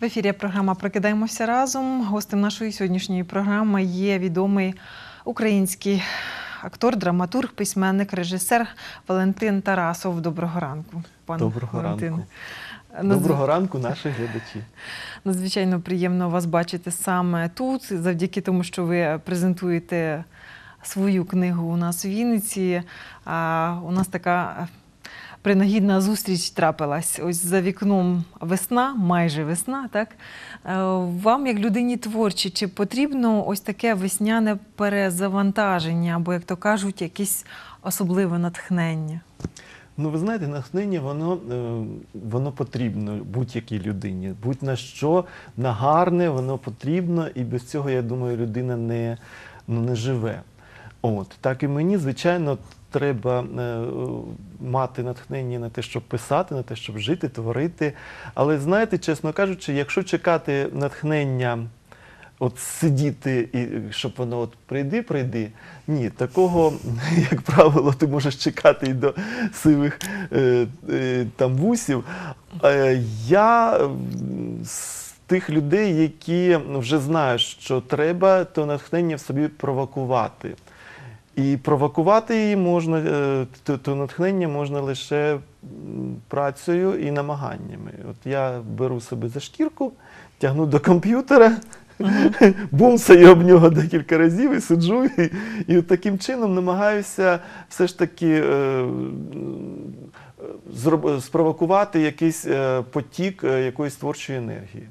В ефірі програма Прокидаємося разом. Гостем нашої сьогоднішньої програми є відомий український актор, драматург, письменник, режисер Валентин Тарасов. Доброго ранку, пане Доброго Валентине. ранку. Доброго ранку, наші глядачі. Надзвичайно приємно вас бачити саме тут, завдяки тому, що ви презентуєте свою книгу у нас в Вінниці. А у нас така принагідна зустріч трапилась. Ось за вікном весна, майже весна. Так Е, вам, як людині творчій, чи потрібно ось таке весняне перезавантаження, або, як то кажуть, якесь особливе натхнення? Ну, ви знаєте, натхнення воно, е, воно потрібно будь-якій людині. Будь на що, на гарне, воно потрібно, і без цього, я думаю, людина не, ну, не живе. От, так і мені, звичайно, треба е, мати натхнення на те, щоб писати, на те, щоб жити, творити. Але знаєте, чесно кажучи, якщо чекати натхнення. От сидіти і щоб воно от прийди, прийди. Ні, такого, як правило, ти можеш чекати і до сивих е, е, там вусів. Е, я з тих людей, які вже знають, що треба, то натхнення в собі провокувати. І провокувати її можна, е, то, натхнення можна лише працею і намаганнями. От я беру себе за шкірку, тягну до комп'ютера, бумсаю об нього декілька разів і сиджу, і, і таким чином намагаюся все ж таки е, спровокувати якийсь е, потік е, якоїсь творчої енергії.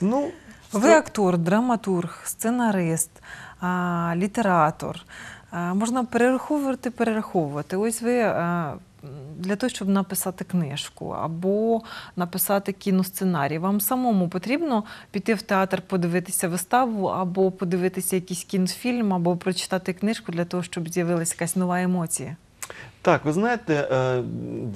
Ну, Ви актор, драматург, сценарист, літератор. Можна перераховувати, перераховувати. Ось ви для того, щоб написати книжку або написати кіносценарій, вам самому потрібно піти в театр, подивитися виставу, або подивитися якийсь кінфільм, або прочитати книжку для того, щоб з'явилася якась нова емоція. Так, ви знаєте, е,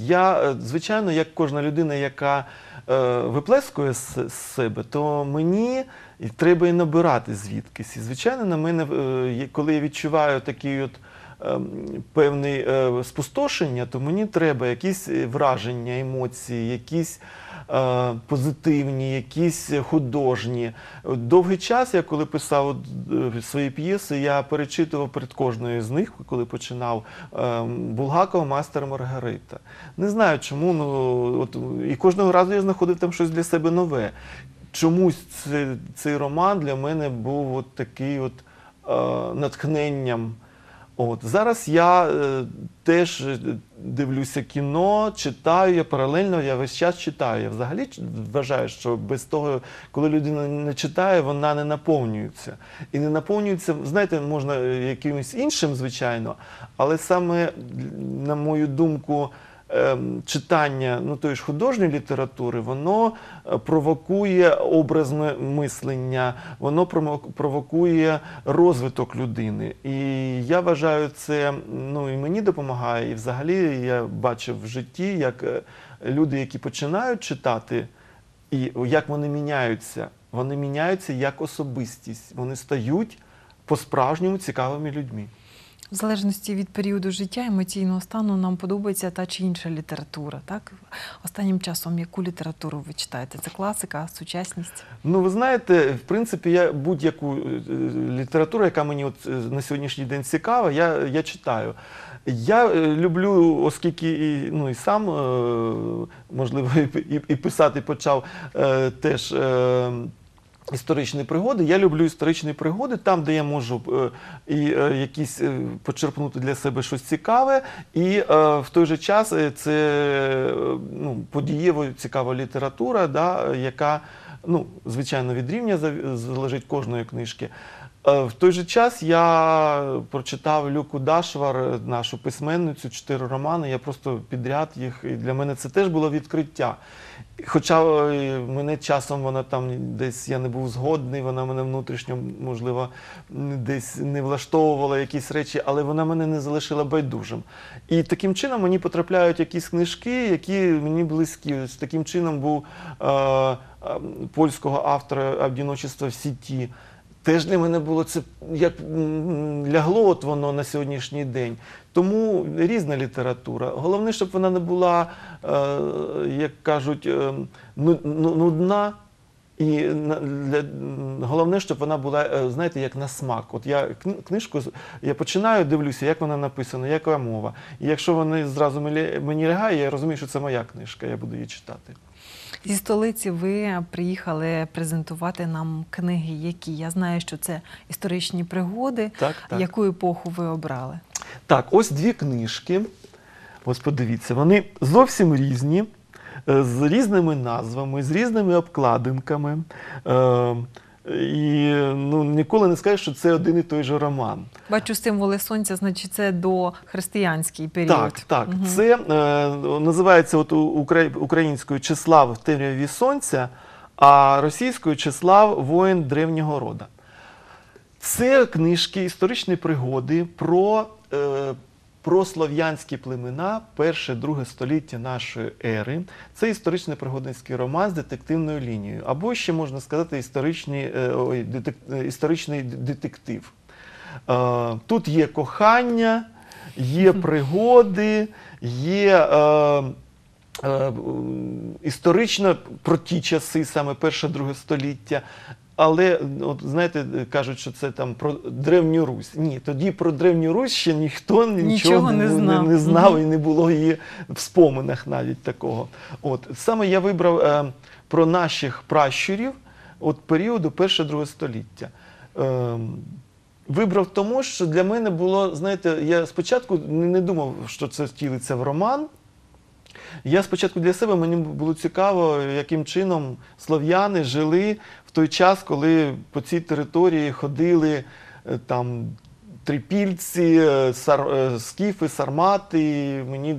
я, е, звичайно, як кожна людина, яка е, виплескує з себе, то мені і треба і набирати звідкись. І, звичайно, на мене, е, коли я відчуваю такий от ем, певний е, спустошення, то мені треба якісь е, враження, емоції, якісь позитивні, якісь художні. Довгий час, я коли писав свої п'єси, я перечитував перед кожною з них, коли починав е, Булгакова Мастер Маргарита. Не знаю чому, ну от і кожного разу я знаходив там щось для себе нове. Чомусь цей, цей роман для мене був от такий от е, натхненням. От зараз я е, теж е, дивлюся кіно, читаю, я паралельно я весь час читаю. Я взагалі вважаю, що без того, коли людина не читає, вона не наповнюється. І не наповнюється, знаєте, можна е, якимось іншим, звичайно, але саме, на мою думку, читання ну, тої ж художньої літератури, воно е, провокує образне мислення, воно провокує розвиток людини. І я вважаю, це ну, і мені допомагає, і взагалі я бачив в житті, як е, люди, які починають читати, і як вони міняються. Вони міняються як особистість, вони стають по-справжньому цікавими людьми. В залежності від періоду життя, емоційного стану, нам подобається та чи інша література. Так? Останнім часом яку літературу ви читаєте? Це класика, сучасність? Ну, ви знаєте, в принципі, я будь-яку е, е, літературу, яка мені от е, на сьогоднішній день цікава, я, я читаю. Я люблю, оскільки і, ну, і сам, можливо, і, і, писати почав теж. Історичні пригоди. Я люблю історичні пригоди, там, де я можу е, і е, якісь е, почерпнути для себе щось цікаве, і в той же час це ну, подієво цікава література, да, яка, ну, звичайно, від рівня залежить кожної книжки. Е, В той же час я прочитав Люку Дашвар, е, нашу письменницю, чотири романи. Я просто підряд їх. І для мене це теж було відкриття. Хоча е, мене часом вона там десь я не був згодний, вона мене внутрішньо, можливо, десь не влаштовувала якісь речі, але вона мене не залишила байдужим. І таким чином мені потрапляють якісь книжки, які мені близькі. Ось таким чином був е, е, польського автора «Одиночество в сіті. Теж для мене було це як лягло от воно на сьогоднішній день. Тому різна література. Головне, щоб вона не була, е, як кажуть, е, ну- ну- нудна, І для, головне, щоб вона була, е, знаєте, як на смак. От я книжку я починаю, дивлюся, як вона написана, яка мова. І якщо вона зразу мені, мені лягає, я розумію, що це моя книжка, я буду її читати. Зі столиці ви приїхали презентувати нам книги, які я знаю, що це історичні пригоди. Так, так. Яку епоху ви обрали? Так, ось дві книжки. Ось подивіться, вони зовсім різні, е, з різними назвами, з різними обкладинками. І ну, ніколи не скажеш, що це один і той же роман. Бачу символи сонця, значить, це до християнський період. Так, так. Мгм. Це е, називається от українською Числав в темряві сонця, а російською Числав воїн древнього рода. Це книжки, історичні пригоди про, е, про слов'янські племена перше, друге століття нашої ери. Це історичний пригодницький роман з детективною лінією, або ще можна сказати історичний, е, ой, детек, е, історичний детектив. Е, Тут є кохання, є пригоди, є е, е, історично про ті часи, саме перше друге століття. Але от знаєте, кажуть, що це там про Древню Русь. Ні, тоді про Древню Русь ще ніхто нічого, Нічого не не, знав. не знав Мгм. і не було її в споминах навіть такого. От саме я вибрав е, про наших пращурів от періоду перше-друге століття. Е, Вибрав тому, що для мене було, знаєте, я спочатку не не думав, що це втілиться в роман. Я спочатку для себе мені було цікаво, яким чином слов'яни жили в той час, коли по цій території ходили е, там трипільці, е, сар, е, скіфи, сармати. І мені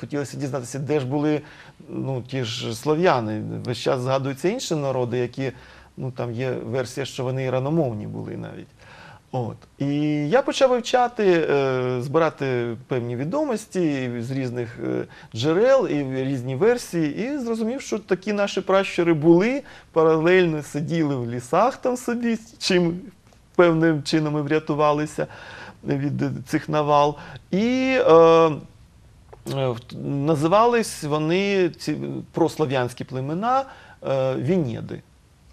хотілося дізнатися, де ж були ну, ті ж слов'яни. Весь час згадуються інші народи, які ну, там є версія, що вони іраномовні були навіть. От. І я почав вивчати, е, збирати певні відомості з різних е, джерел і різні версії, і зрозумів, що такі наші пращури були, паралельно сиділи в лісах там собі, чим певним чином і врятувалися від цих навал. І е, е, називались вони ці прослов'янські племена е, Венеди.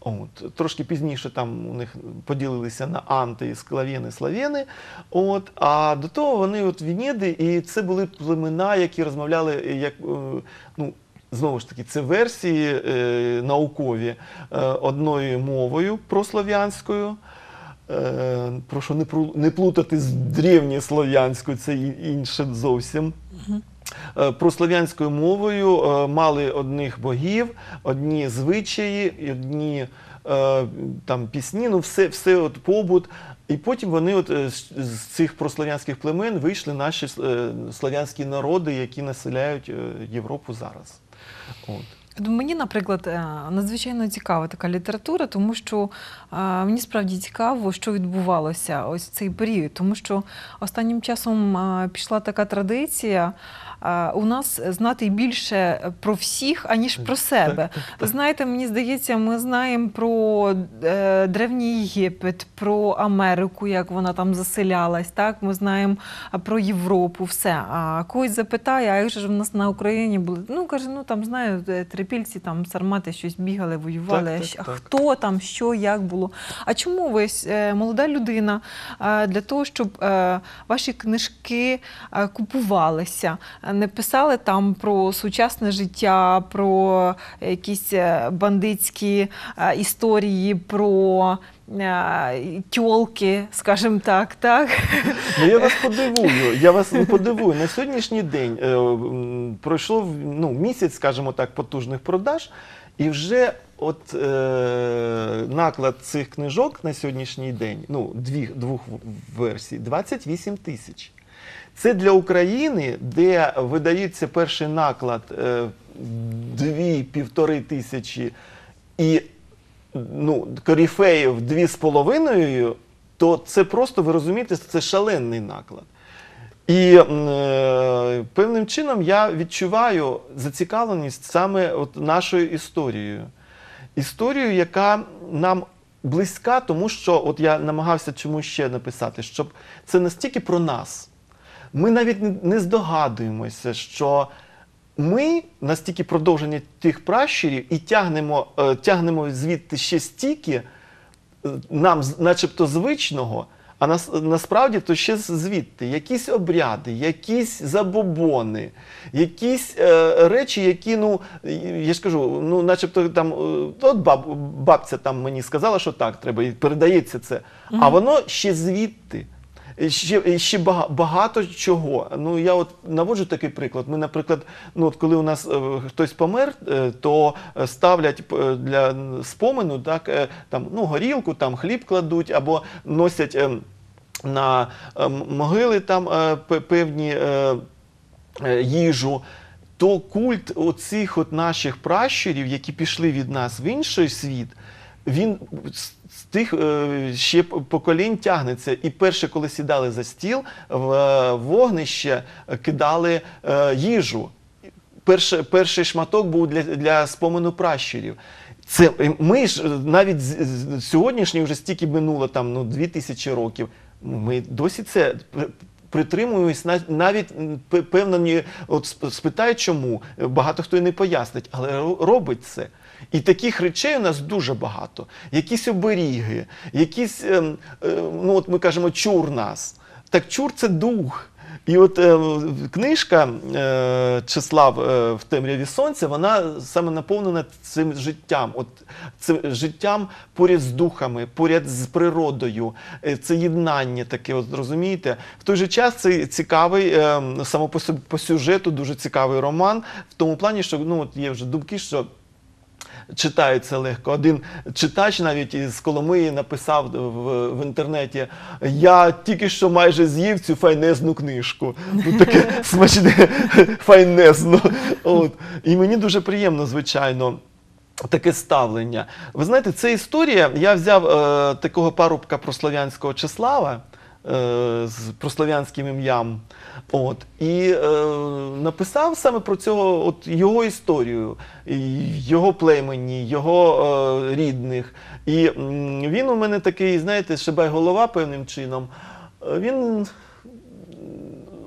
От, трошки пізніше там у них поділилися на анти, склав'яни, слав'яни. От, а до того вони от Венеди, і це були племена, які розмовляли як. е, Ну, Знову ж таки, це версії е, наукові е, одною мовою прослов'янською. Е, прошу не, не плутати з древньослов'янською, це інше зовсім. Е, Прослов'янською мовою е, мали одних богів, одні звичаї, одні е, там пісні, ну все, все от побут. І потім вони от з цих прослов'янських племен вийшли наші слов'янські народи, які населяють Європу зараз. От. Мені, наприклад, надзвичайно цікава така література, тому що мені справді цікаво, що відбувалося ось в цей період, тому що останнім часом пішла така традиція. У нас знати більше про всіх, аніж про себе. Так, знаєте, мені здається, ми знаємо про е, древній Єгипет, про Америку, як вона там заселялась. Так, ми знаємо про Європу, все. А когось запитає, а як же ж в нас на Україні були? Ну каже, ну там знаю, трипільці, там сармати щось бігали, воювали. Так, так, а так. хто там, що, як було? А чому ви е, молода людина е, для того, щоб е, ваші книжки купувалися, не писали там про сучасне життя, про якісь бандитські історії, про тьолки, скажімо так, так? Ну я вас подивую. Я вас не подивую. На сьогоднішній день м, пройшло ну, місяць, скажімо так, потужних продаж, і вже от е, наклад цих книжок на сьогоднішній день, ну, дві, двох версій, 28 тисяч. Це для України, де видається перший наклад е, дві-півтори тисячі і ну, коріфеїв дві з половиною, то це просто, ви розумієте, це шалений наклад. І е, певним чином я відчуваю зацікавленість саме от нашою історією. Історією, яка нам близька, тому що от я намагався чому ще написати, щоб це настільки про нас. Ми навіть не- здогадуємося, що ми настільки продовження тих пращурів і тягнемо, е, тягнемо звідти ще стільки е, нам, начебто, звичного, а нас, насправді то ще звідти якісь обряди, якісь забобони, якісь е, речі, які, ну, я ж кажу, ну, начебто там, е, от баб, бабця там мені сказала, що так треба, і передається це. А воно ще звідти. Ще, ще багато чого. Ну я от наводжу такий приклад. Ми, наприклад, ну от коли у нас е, хтось помер, е, то е, ставлять для спомену так, там, ну, горілку, там хліб кладуть або носять е, на е, могили там певні. Їжу, то культ оцих от наших пращурів, які пішли від нас в інший світ, він з тих е, ще поколінь тягнеться. І перше, коли сідали за стіл, в е, вогнище кидали е, їжу. Перший, перший шматок був для, для спомену пращурів. Це ми ж навіть з, сьогоднішній вже стільки минуло там ну дві тисячі років. Ми досі це притримуємось на- навіть певно от сп- спитають, чому багато хто і не пояснить, але робить це. І таких речей у нас дуже багато. Якісь оберіги, якісь, ем, е, ну от ми кажемо, чур нас. Так чур це дух. І от е, книжка е, Числав е, в темряві сонця, вона саме наповнена цим життям, от цим життям поряд з духами, поряд з природою. Е, це єднання таке, от розумієте. В той же час це цікавий е, само по, по сюжету, дуже цікавий роман, в тому плані, що ну от є вже думки, що читається легко. Один читач навіть із Коломиї написав в, в інтернеті: Я тільки що майже з'їв цю файнезну книжку. Ну, таке смачне файнезно. От. І мені дуже приємно, звичайно. Таке ставлення. Ви знаєте, це історія. Я взяв е, такого парубка прослав'янського Числава е, з прослав'янським ім'ям. От, і е, написав саме про цього от, його історію, його племені, його е, рідних. І він у мене такий, знаєте, шибай голова певним чином. Е, Він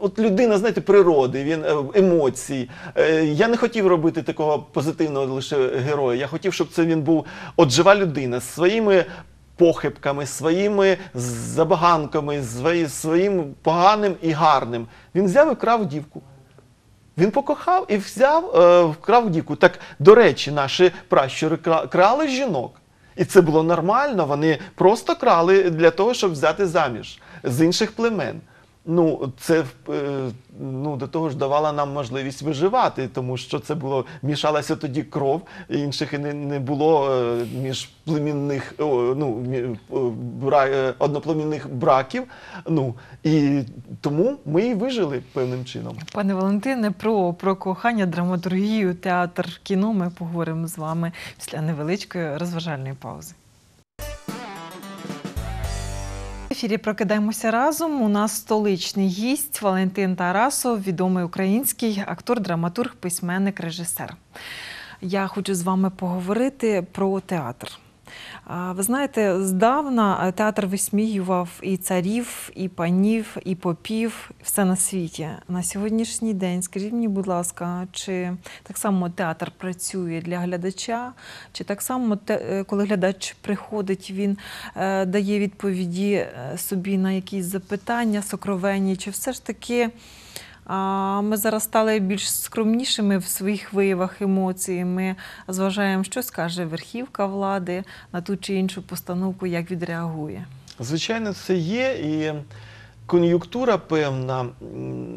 от людина, знаєте, природи, він е, емоцій. Е, Я не хотів робити такого позитивного лише героя. Я хотів, щоб це він був от жива людина з своїми похибками, своїми забаганками, своїм поганим і гарним. Він взяв і крав дівку. Він покохав і взяв, е, вкрав дівку. Так, до речі, наші пращури крали жінок. І це було нормально. Вони просто крали для того, щоб взяти заміж з інших племен. Ну, це е, ну, до того ж давало нам можливість виживати, тому що це було мішалася тоді кров, інших не, не було е, між племінних ну, бра, е, одноплемінних браків. Ну, і тому ми і вижили певним чином. Пане Валентине, про, про кохання, драматургію, театр, кіно ми поговоримо з вами після невеличкої розважальної паузи. В ефірі прокидаємося разом. У нас столичний гість Валентин Тарасов, відомий український актор, драматург, письменник, режисер. Я хочу з вами поговорити про театр. Ви знаєте, здавна е, театр висміював і царів, і панів, і попів, все на світі. На сьогоднішній день, скажіть мені, будь ласка, чи так само театр працює для глядача, чи так само, е, коли глядач приходить, він е, дає відповіді собі на якісь запитання сокровенні, чи все ж таки ми зараз стали більш скромнішими в своїх виявах емоцій. Ми зважаємо, що скаже верхівка влади на ту чи іншу постановку, як відреагує. Звичайно, це є і кон'юнктура певна.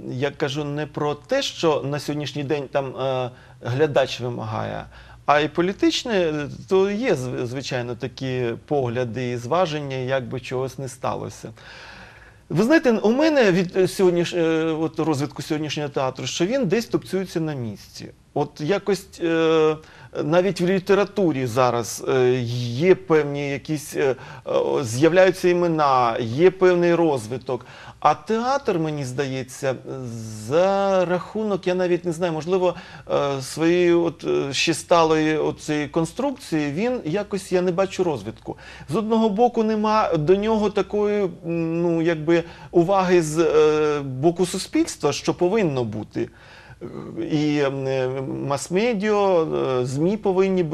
Я кажу не про те, що на сьогоднішній день там е, глядач вимагає. А і політичне, е, то є звичайно такі погляди і зваження, як би чогось не сталося. Ви знаєте, у мене від е, сьогодніш... е, от розвитку сьогоднішнього театру, що він десь тупцюється на місці. От якось е, навіть в літературі зараз є певні якісь з'являються імена, є певний розвиток. А театр, мені здається, за рахунок, я навіть не знаю, можливо, е, своєї от е, ще сталої оцієї конструкції, він якось я не бачу розвитку. З одного боку, нема до нього такої, ну якби уваги з е, боку суспільства, що повинно бути. І е, мас-медіа, е, ЗМІ повинні е,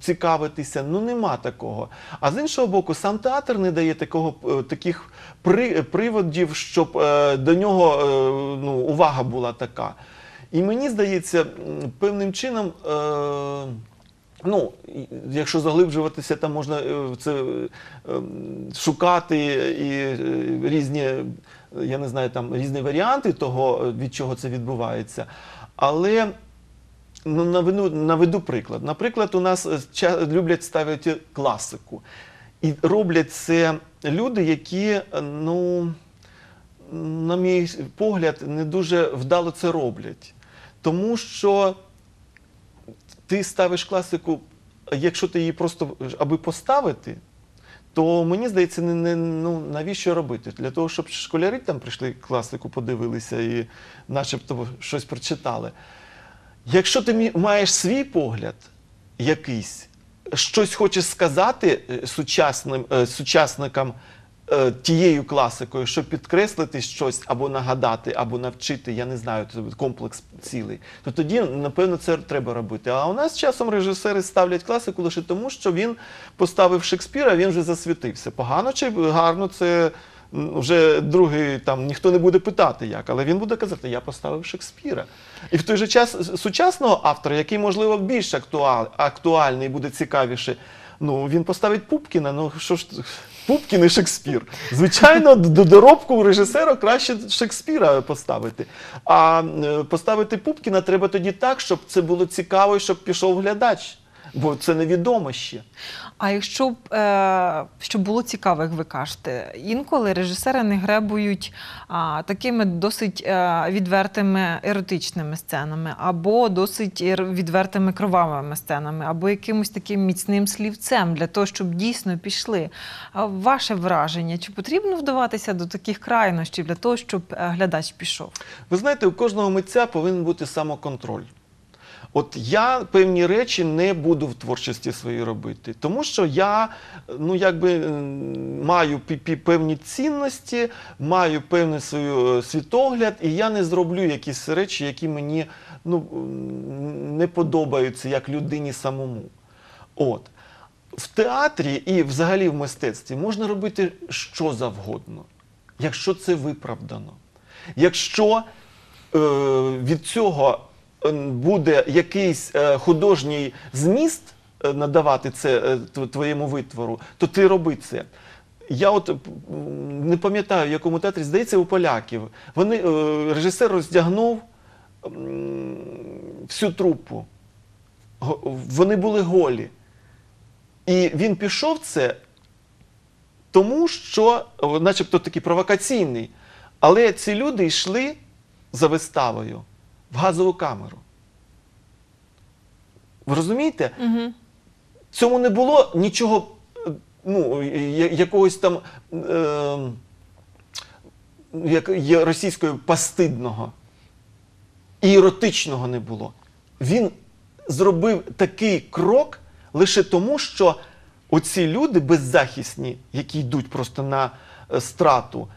цікавитися. Ну нема такого. А з іншого боку, сам театр не дає такого таких при, приводів, щоб до нього ну, увага була така. І мені здається, певним чином. Ну, якщо заглиблюватися, там можна це ем, шукати і різні, я не знаю, там різні варіанти того, е, від чого це відбувається. Але ну, наведу, наведу приклад. Наприклад, у нас е, люблять ставити класику. І роблять це люди, які, е, ну, на мій погляд, не дуже вдало це роблять. Тому що ти ставиш класику, якщо ти її просто аби поставити, то мені здається, не, не, ну, навіщо робити? Для того, щоб школярі там прийшли класику, подивилися і начебто щось прочитали. Якщо ти маєш свій погляд якийсь, щось хочеш сказати е, сучасним, е, сучасникам е, тією класикою, щоб підкреслити щось або нагадати, або навчити, я не знаю, комплекс цілий, то тоді, напевно, це треба робити. А у нас часом режисери ставлять класику лише тому, що він поставив Шекспіра, він вже засвітився. Погано чи гарно це. Вже другий там ніхто не буде питати як, але він буде казати, я поставив Шекспіра. І в той же час сучасного автора, який, можливо, більш актуаль, актуальний, буде цікавіше, ну він поставить Пупкіна. Ну що ж, Пупкін і Шекспір. Звичайно, до доробку режисера краще Шекспіра поставити. А е, поставити Пупкіна треба тоді так, щоб це було цікаво і щоб пішов глядач. Бо це невідомо ще. А якщо б е, щоб було цікаво, як ви кажете, інколи режисери не гребують а, такими досить е, відвертими еротичними сценами, або досить ер- відвертими кровавими сценами, або якимось таким міцним слівцем для того, щоб дійсно пішли. А ваше враження, чи потрібно вдаватися до таких крайнощів для того, щоб е, глядач пішов? Ви знаєте, у кожного митця повинен бути самоконтроль. От я певні речі не буду в творчості своїй робити, тому що я ну, якби, маю певні цінності, маю певний свій світогляд, і я не зроблю якісь речі, які мені ну, не подобаються як людині самому. От. В театрі і взагалі в мистецтві можна робити що завгодно, якщо це виправдано. Якщо е, від цього е, буде якийсь е, художній зміст е, надавати це е, твоєму витвору, то ти роби це. Я от не пам'ятаю, в якому театрі, здається, у поляків. Вони, е, режисер роздягнув всю трупу. Вони були голі. І він пішов це тому, що, начебто, такий провокаційний. Але ці люди йшли за виставою в газову камеру. Ви розумієте? Угу. цьому не було нічого, ну, якогось там е, як є російською пастидного і еротичного не було. Він зробив такий крок лише тому, що оці люди беззахисні, які йдуть просто на е, страту.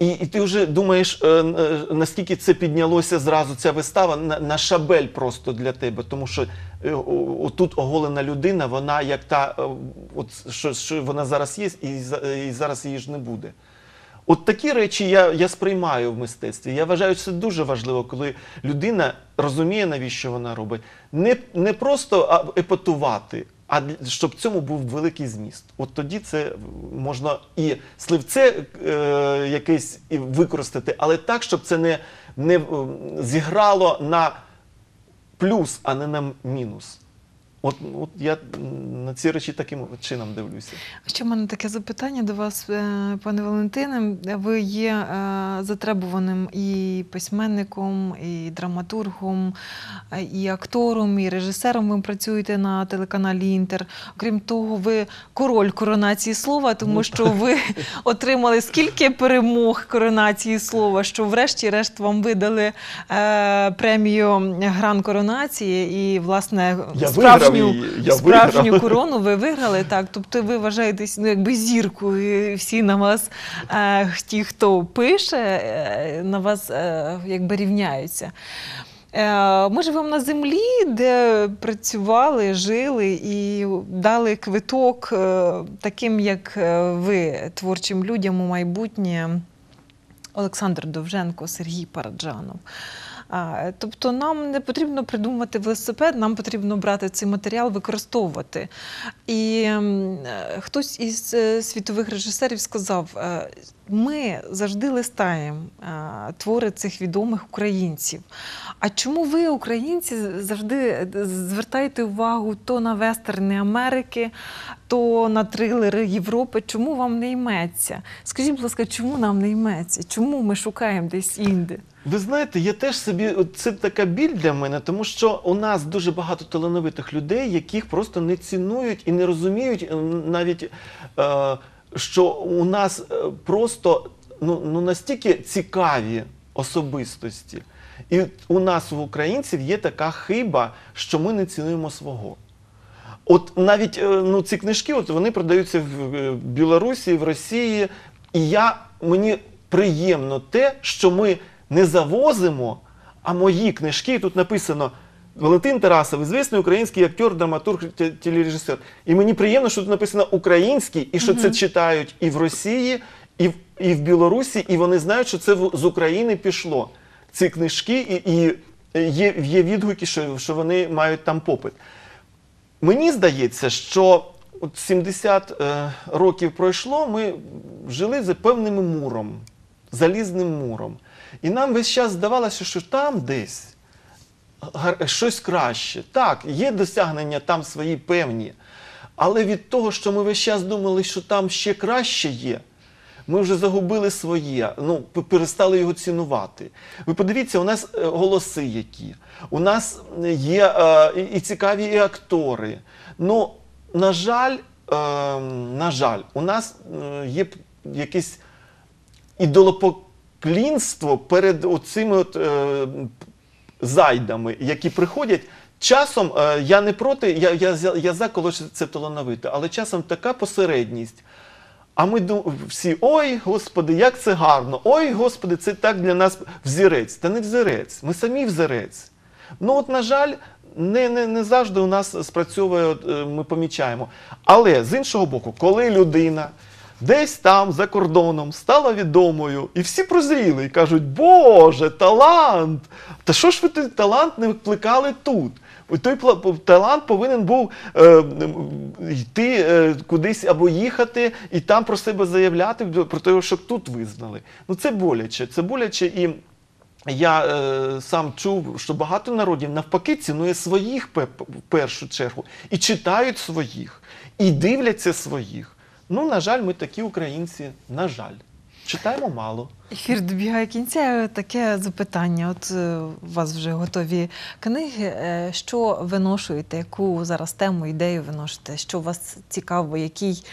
І, і ти вже думаєш, е, е, наскільки це піднялося зразу ця вистава на, на шабель просто для тебе. Тому що е, отут оголена людина, вона як та, е, от, що, що вона зараз є, і, і зараз її ж не буде. От такі речі я, я сприймаю в мистецтві. Я вважаю, що це дуже важливо, коли людина розуміє, навіщо вона робить. Не, не просто епатувати, а щоб цьому був великий зміст. От тоді це можна і сливце е, якесь і використати, але так, щоб це не, не зіграло на плюс, а не на мінус. От, от я на ці речі таким чином дивлюся. Ще в мене таке запитання до вас, е, пане Валентине. Ви є е, затребуваним і письменником, і драматургом, е, і актором, і режисером. Ви працюєте на телеканалі Інтер. Окрім того, ви король коронації слова, тому Ну, що ви отримали скільки перемог коронації слова, що врешті-решт вам видали премію Гран коронації і, власне, Я справжню, я справжню виграв. корону ви виграли, так. Тобто ви вважаєтесь ну, якби зіркою, всі на вас, е, ті, хто пише, е, на вас е, якби рівняються. Е, Ми живемо на землі, де працювали, жили і дали квиток е, таким, як е, ви, творчим людям у майбутнє. Олександр Довженко, Сергій Параджанов. Тобто нам не потрібно придумати велосипед, нам потрібно брати цей матеріал, використовувати. І е, хтось із е, світових режисерів сказав: е, ми завжди листаємо твори цих відомих українців. А чому ви, українці, завжди звертаєте увагу то на вестерни Америки, то на трилери Європи? Чому вам не йметься? Скажіть, будь ласка, чому нам не йметься? Чому ми шукаємо десь інде? Ви знаєте, я теж собі це така біль для мене, тому що у нас дуже багато талановитих людей, яких просто не цінують і не розуміють навіть, е, що у нас е, просто ну, ну настільки цікаві особистості. І у нас, у українців, є така хиба, що ми не цінуємо свого. От навіть е, ну, ці книжки от вони продаються в е, Білорусі, в Росії. І я, мені приємно те, що ми не завозимо, а мої книжки, тут написано Валентин Тарасов, звісний український актер, драматург, те- телережисер. І мені приємно, що тут написано український, і що це читають і в Росії, і в, і в Білорусі, і вони знають, що це в- з України пішло. Ці книжки, і, і є, є відгуки, що, що вони мають там попит. Мені здається, що от 70 е, років пройшло, ми жили за певним муром, залізним муром. І нам весь час здавалося, що там десь щось краще. Так, є досягнення там свої певні. Але від того, що ми весь час думали, що там ще краще є, ми вже загубили своє, ну, перестали його цінувати. Ви подивіться, у нас е, голоси які. У нас є е, і- цікаві і актори. Ну, на жаль, е, на жаль, у нас є якесь ідолопоклінство перед оцими от, е, зайдами, які приходять. Часом е, я не проти, я, я, я за коли це талановито, але часом така посередність. А ми всі, ой, господи, як це гарно! Ой, господи, це так для нас взірець. Та не взірець, ми самі взірець. Ну, от, на жаль, не, не, не завжди у нас спрацьовує, от, е, ми помічаємо. Але з іншого боку, коли людина десь там за кордоном стала відомою, і всі прозріли і кажуть, Боже, талант! Та що ж ви той талант не викликали тут? Той талант повинен був е, йти е, кудись або їхати і там про себе заявляти, про те, що тут визнали. Ну це боляче. Це боляче і. Я е, сам чув, що багато народів навпаки цінує своїх в першу чергу і читають своїх, і дивляться своїх. Ну, на жаль, ми такі українці, на жаль, читаємо мало. Ефір добігає кінця. Таке запитання. От е, у вас вже готові книги. Е, Що виношуєте? Яку зараз тему, ідею виношуєте? Що вас цікаво? Який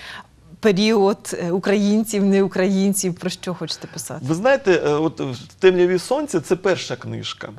період е, українців, не українців? Про що хочете писати? Ви знаєте, от темряві сонця це перша книжка.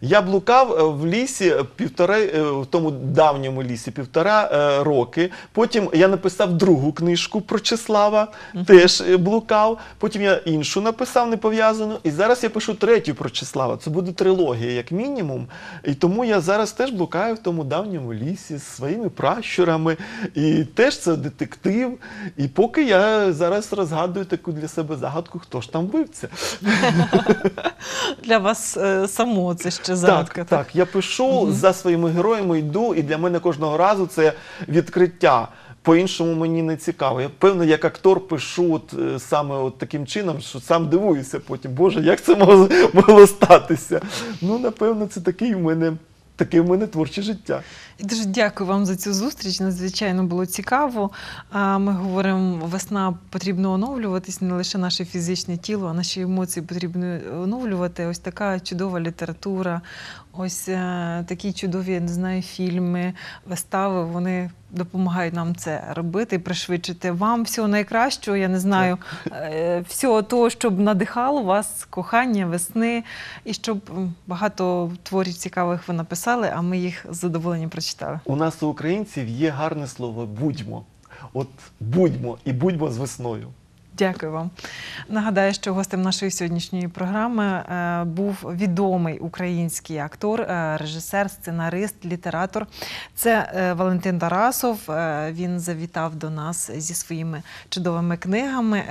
Я блукав е, в лісі півтора, е, в тому давньому лісі півтора е, роки. Потім я написав другу книжку про Числава, теж е, блукав. Потім я іншу написав, не пов'язану. І зараз я пишу третю про Числава. Це буде трилогія, як мінімум. І тому я зараз теж блукаю в тому давньому лісі з своїми пращурами. І теж це детектив. І поки я зараз розгадую таку для себе загадку, хто ж там вбивця. Для вас е, само це ще загадка. Так, так. Я пишу за своїми героями, йду, і для мене кожного разу це відкриття. По-іншому мені не цікаво. Я певно, як актор пишу от, е, саме от таким чином, що сам дивуюся потім. Боже, як це могло, могло статися? Ну, напевно, це такий в мене, таке в мене творче життя. Дуже дякую вам за цю зустріч. Надзвичайно було цікаво. Ми говоримо, весна потрібно оновлюватись, не лише наше фізичне тіло, а наші емоції потрібно оновлювати. Ось така чудова література, ось е, такі чудові, я не знаю, фільми, вистави. Вони допомагають нам це робити, пришвидшити вам всього найкращого. Я не знаю, е, всього того, щоб надихало вас, кохання, весни, і щоб багато творів цікавих ви написали, а ми їх з задоволенням прочитали. У нас у українців є гарне слово будьмо. От будьмо і будьмо з весною. Дякую вам. Нагадаю, що гостем нашої сьогоднішньої програми е, був відомий український актор, е, режисер, сценарист, літератор. Це е, Валентин Тарасов. Він завітав до нас зі своїми чудовими книгами.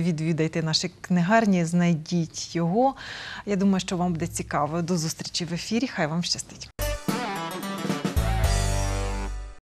Відвідайте наші книгарні, знайдіть його. Я думаю, що вам буде цікаво. До зустрічі в ефірі. Хай вам щастить.